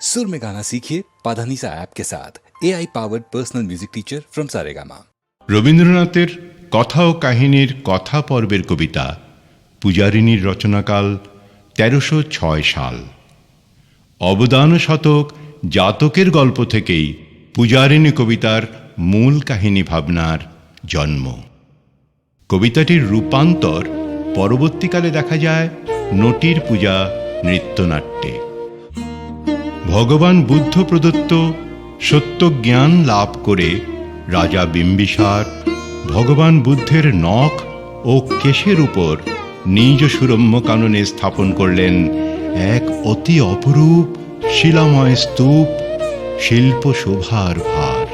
सुर में गाना सीखिए पाधानीसा ऐप के साथ A I powered personal music teacher from Saregama রবীন্দ্রনাথের কথা ও কাহিনীর কথা পর্বের কবিতা পূজারিনীর রচনাকাল তেরোশো ছয় সাল অবদান শতক জাতকের গল্প থেকেই পূজারিনী কবিতার মূল কাহিনী ভাবনার জন্ম কবিতাটির রূপান্তর পরবর্তীকালে দেখা যায় নটির পূজা নৃত্যনাট্যে ভগবান বুদ্ধ প্রদত্ত সত্য জ্ঞান লাভ করে রাজা বিম্বিসার ভগবান বুদ্ধের নখ ও কেশের উপর নিজ সুরম্য কাননে স্থাপন করলেন এক অতি অপরূপ শিলাময় স্তূপ শিল্প শোভার ভার।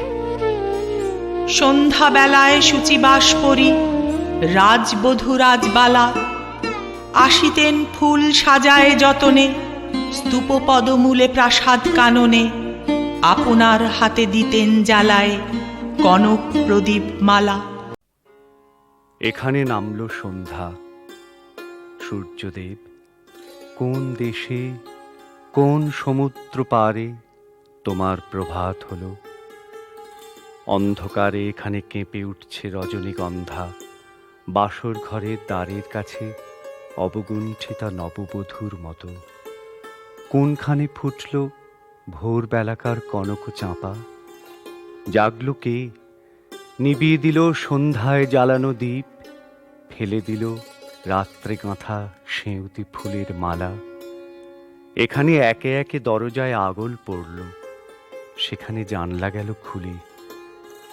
সন্ধ্যাবেলায় সূচিবাস পরি রাজবধূ রাজবালা, আসিতেন ফুল সাজায় যতনে স্তূপ পদমূলে প্রাসাদ কাননে আপনার হাতে দিতেন জ্বালায় কনক প্রদীপ মালা। এখানে নামল সন্ধ্যা। সূর্যদেব, কোন দেশে, কোন সমুদ্র পারে তোমার প্রভাত হলো? অন্ধকারে এখানে কেঁপে উঠছে রজনীগন্ধা। বাসর ঘরের দ্বারের কাছে অবগুণ্ঠিতা নববধূর মতো। কোনখানে ফুটল ভোরবেলাকার কনক চাঁপা? জাগলো কে? নিবিয়ে দিল সন্ধ্যায় জ্বালানো দ্বীপ ফেলে দিল রাত্রে গাঁথা সেঁউতি ফুলের মালা। এখানে একে একে দরজায় আগল পড়ল, সেখানে জানলা গেল খুলে।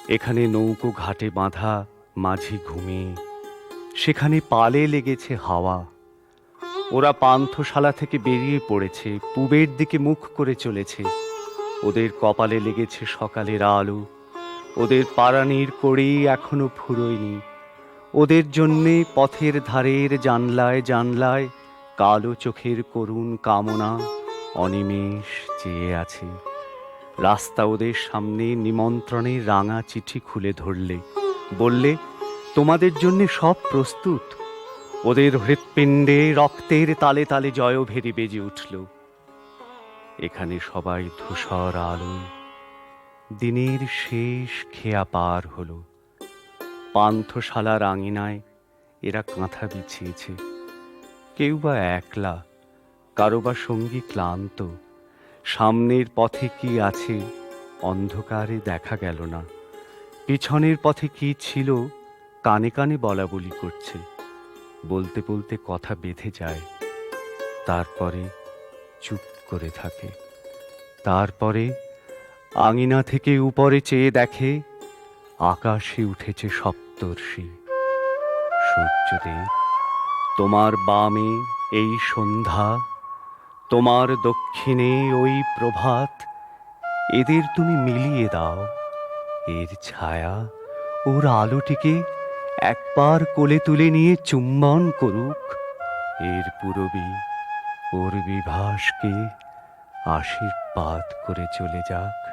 এখানে নৌকো ঘাটে বাঁধা মাঝি ঘুমিয়ে সেখানে পালে লেগেছে হাওয়া। ওরা পান্থশালা থেকে বেরিয়ে পড়েছে, পূবের দিকে মুখ করে চলেছে। ওদের কপালে লেগেছে সকালের আলো। ওদের পারানির করেই এখনও ফুরোয়নি। ওদের জন্যে পথের ধারের জানলায় জানলায় কালো চোখের করুণ কামনা অনিমেষ চেয়ে আছে। রাস্তা ওদের সামনে নিমন্ত্রণে রাঙা চিঠি খুলে ধরলে। বললে, তোমাদের জন্যে সব প্রস্তুত। ওদের হৃৎপিণ্ডে রক্তের তালে তালে জয়ভেরি বেজে উঠল। এখানে সবাই ধূসর আলো। দিনের শেষ খেয়া পার হলো। পান্থশালার আঙিনায় এরা কাঁথা বিছিয়েছে। কেউ বা একলা, কারও বা সঙ্গী ক্লান্ত। সামনের পথে কি আছে অন্ধকারে দেখা গেল না। পিছনের পথে কি ছিল কানে কানে বলা বলি করছে। বলতে বলতে কথা বেঁধে যায়। তারপরে চুপ করে থাকে। তারপরে আঙিনা থেকে উপরে চেয়ে দেখে আকাশে উঠেছে সপ্তর্ষি। সূর্যদেব, তোমার বামে এই সন্ধ্যা, তোমার দক্ষিণে ওই প্রভাত, এদের তুমি মিলিয়ে দাও। এর ছায়া ওর আলোটিকে একবার কোলে তুলে নিয়ে চুম্বন করুক এর পূরবী ওর বিভাসকে আশীর্বাদ করে চলে যাক।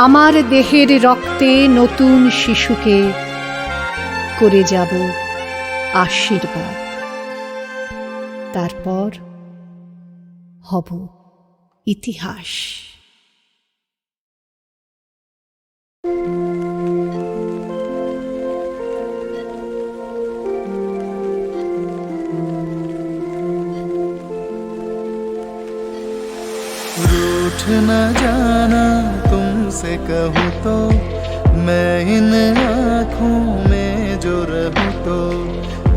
আমার দেহের রক্তে নতুন শিশুকে করে যাব আশীর্বাদ। তারপর হব ইতিহাস। না জানা तुमसे कहूँ तो मैं इन आँखों में जो रहूँ तो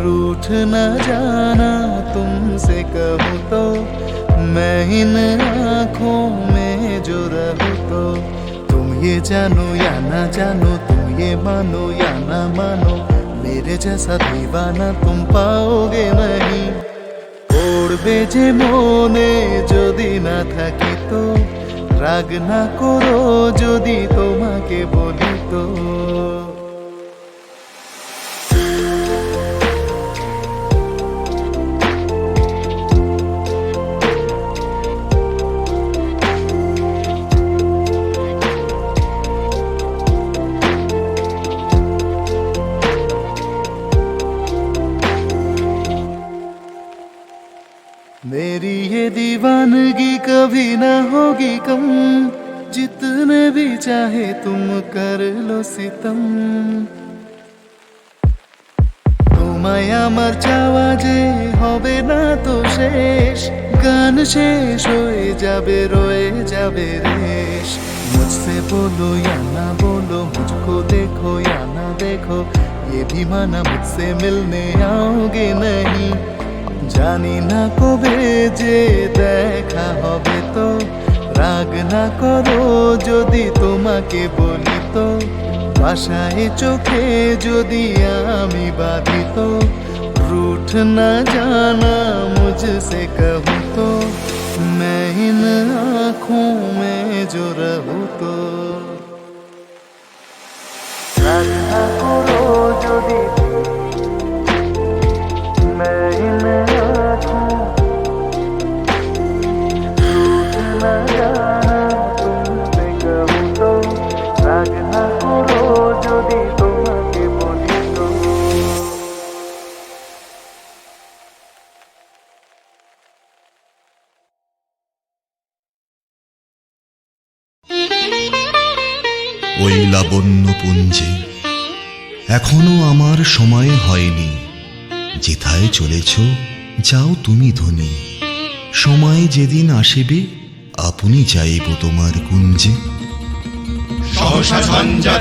रूठ न जाना तुमसे कहूँ तो मैं इन आँखों में जो रहूँ तो तुम ये जानो या ना जानो तुम ये मानो या ना मानो मेरे जैसा दीवाना तुम पाओगे नहीं পড়বে যে মনে যদি না থাকি তো রাগ না করো যদি তোমাকে বলি তো। जितने भी चाहे तुम कर लो सितम তোমায় আমার চাওয়া যে হবে না তো শেষ গান শেষ হয়ে যাবে রয়ে যাবে রেশ मुझसे बोलो या ना बोलो मुझको देखो या ना देखो ये भी माना मुझसे मिलने आओगे नहीं জানি না কবে যে দেখা হবে তো রাগ না করো যদি তোমাকে বলি তো বাসায় চোখে যদি আমি বাঁধি তো रूठ न जाना मुझसे कहूँ तो मैं इन आँखों में जो रहूँ तो রাগ না করো যদি ওই লাবণ্যপুঞ্জে এখনও আমার সময় হয়নি। যেথায় চলেছ, যাও তুমি ধনী। সময় যেদিন আসিবে, আপনি যাইব তোমার কুঞ্জে। সহসা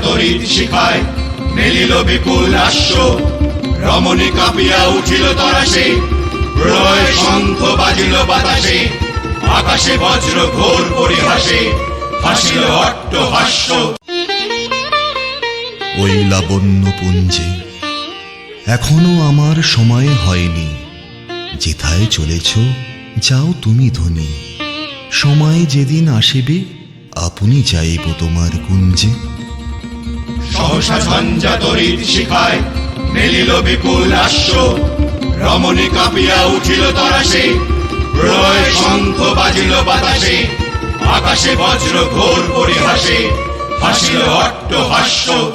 তরিত শিখায়, মেলিল বিপুল আশ্ব। রমণী কাঁপিয়া উঠিল তরাসে প্রলয় শঙ্খ বাজিল বাতাসে। আকাশে বজ্র ঘোর পরিহাসে হাসিল অট্ট হাস্য। ওই লাবণ্যপুঞ্জে। এখনও আমার সময় হয়নি। যেথায় চলেছ, যাও তুমি ধনী। সময় যেদিন আসিবে, আপনি যাইব তোমার কুঞ্জে। সহসা তরিত শিখায়, মেলিল বিপুল রমণী কাঁপিয়া উঠিল তরাসে প্রলয় শঙ্খ বাজিল বাতাসে। আকাশে বজ্র ঘোর পরিহাসে হাসিল অট্ট হাস্য।